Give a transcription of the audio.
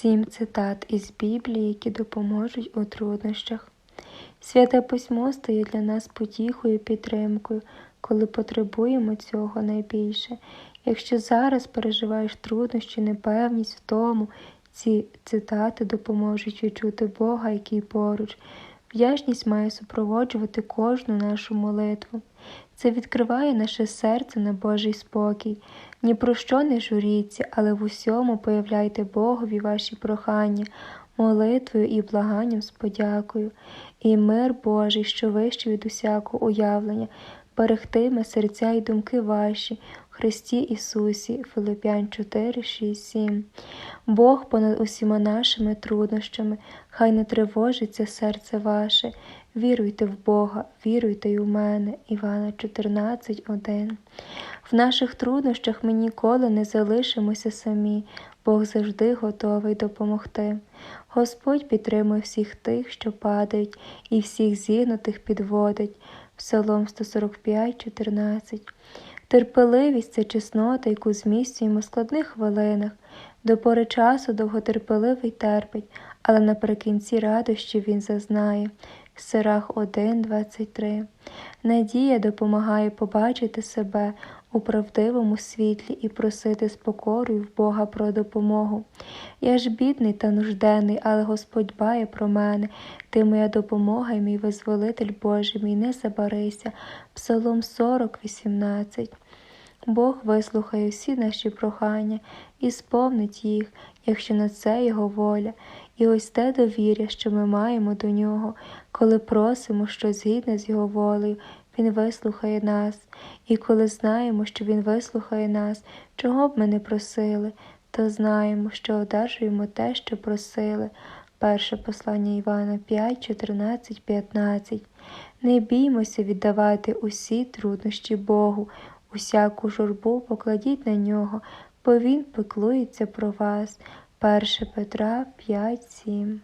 Сім цитат із Біблії, які допоможуть у труднощах. Святе письмо стає для нас потіхою і підтримкою, коли потребуємо цього найбільше. Якщо зараз переживаєш труднощі, непевність в тому, ці цитати допоможуть відчути Бога, який поруч. Вдячність має супроводжувати кожну нашу молитву. Це відкриває наше серце на Божий спокій. Ні про що не журіться, але в усьому появляйте Богові ваші прохання, молитвою і благанням з подякою. І мир Божий, що вищий від усякого уявлення, берегтиме серця й думки ваші Христі Ісусі, Филип'ян 4, 6, 7. Бог понад усіма нашими труднощами, хай не тривожиться серце ваше. Віруйте в Бога, віруйте й у мене, Івана 14, 1. В наших труднощах ми ніколи не залишимося самі, Бог завжди готовий допомогти. Господь підтримує всіх тих, що падають, і всіх зігнутих підводить. Псалом 145, 14. Терпеливість це чеснота, яку зміцнюємо в складних хвилинах. До пори часу довготерпеливий терпить, але наприкінці радощі він зазнає. Сирах 1.23 Надія допомагає побачити себе у правдивому світлі і просити з покорою в Бога про допомогу. Я ж бідний та нужденний, але Господь бає про мене, ти моя допомога і мій визволитель Божий, мій не забарися. Псалом 40, 18. Бог вислухає всі наші прохання і сповнить їх, якщо на це Його воля, і ось те довір'я, що ми маємо до нього, коли просимо щось згідне з Його волею, Він вислухає нас, і коли знаємо, що Він вислухає нас, чого б ми не просили, то знаємо, що одержуємо те, що просили. Перше послання Івана 5, 14, 15. Не біймося віддавати усі труднощі Богу, усяку журбу покладіть на нього, бо Він пеклується про вас. 1 Петра 5, 7